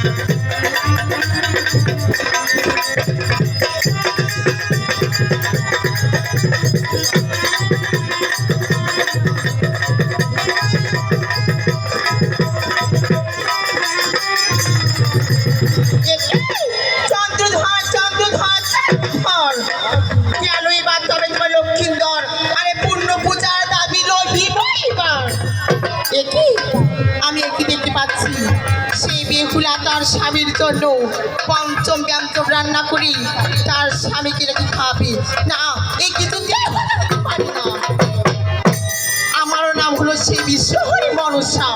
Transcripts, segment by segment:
Thank you. তার স্বামীর জন্য পঞ্চম ব্যঞ্চম রান্না করি। তার স্বামীকে নাকি খাবে? না, এই আমি পারি না। আমারও নাম হলো সেই বিশ্বহরি মনসা।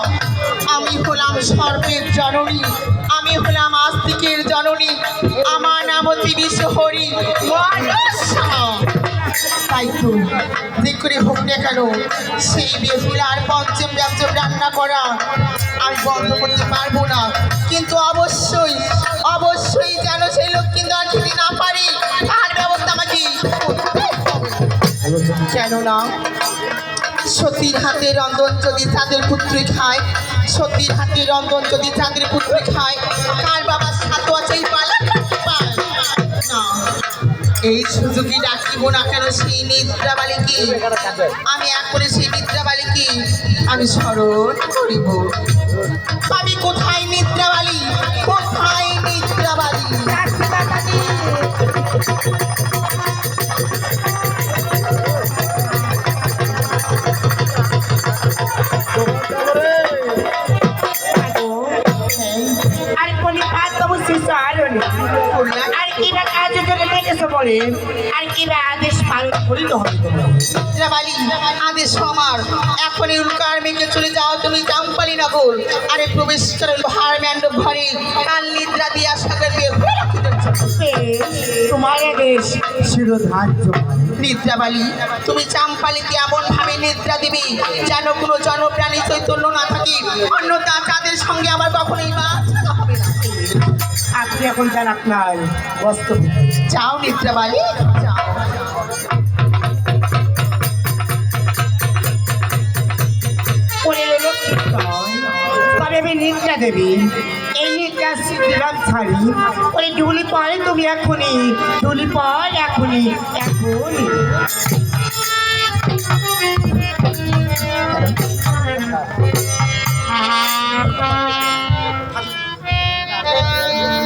আমি হলাম সর্বের জননী। আমি হলাম আস্তিকের জননী। আমার নাম হচ্ছে বিশ্বহরি মনসা। তাই তো, যে করে হোক না কেন, সেই বেহুলার পঞ্চম ব্যঞ্চম রান্না করা আমি বন্ধ করতে পারব না। কিন্তু অবশ্যই অবশ্যই যেন সেই লোক কিন্তু আর যদি না পারি, তার ব্যবস্থা আমাকে। কেননা, সতীর হাতে রন্ধন যদি তাদের পুত্রই খায়, সতীর হাতে রন্ধন যদি তাদের পুত্রই খায়, তার বাবা সাত আছে পালা এই সুযোগই ডাকিব না কেন সেই নিদ্রাবালিকে? আমি এক করে সেই নিদ্রাবালিকে আমি স্মরণ করিব। আমি কোথায় নিদ্রাবালি? কোথায় নিদ্রাবালি? আর কোনি কাজ তো বুঝছিস তো আরও আর কিবা কাজ যদি দেখেছ বলে? আর কিবা আদেশ পালন করিতে হবে তোমার আদেশ আমার। এখনই উল্কার মেঘে চলে নগর আরে প্রবেশ করে লোহার ম্যান্ড ঘরে কাল নিদ্রা দিয়া সাগর রাখিতে তোমার আদেশ শিরোধার্য নিদ্রাবালি তুমি চাম্পালিকে এমন ভাবে নিদ্রা দিবি যেন কোনো জনপ্রাণী চৈতন্য না থাকে। অন্যতা তাদের সঙ্গে আমার কখনোই হবে না। আপনি এখন যান আপনার বস্ত্র যাও নিদ্রাবালি যাও। তবে দেবে। এই নিদ্রা দিলাম ছাড়ি। ওই ডুলি পরে তুমি এখনই ডুলি পর এখনই এখনই।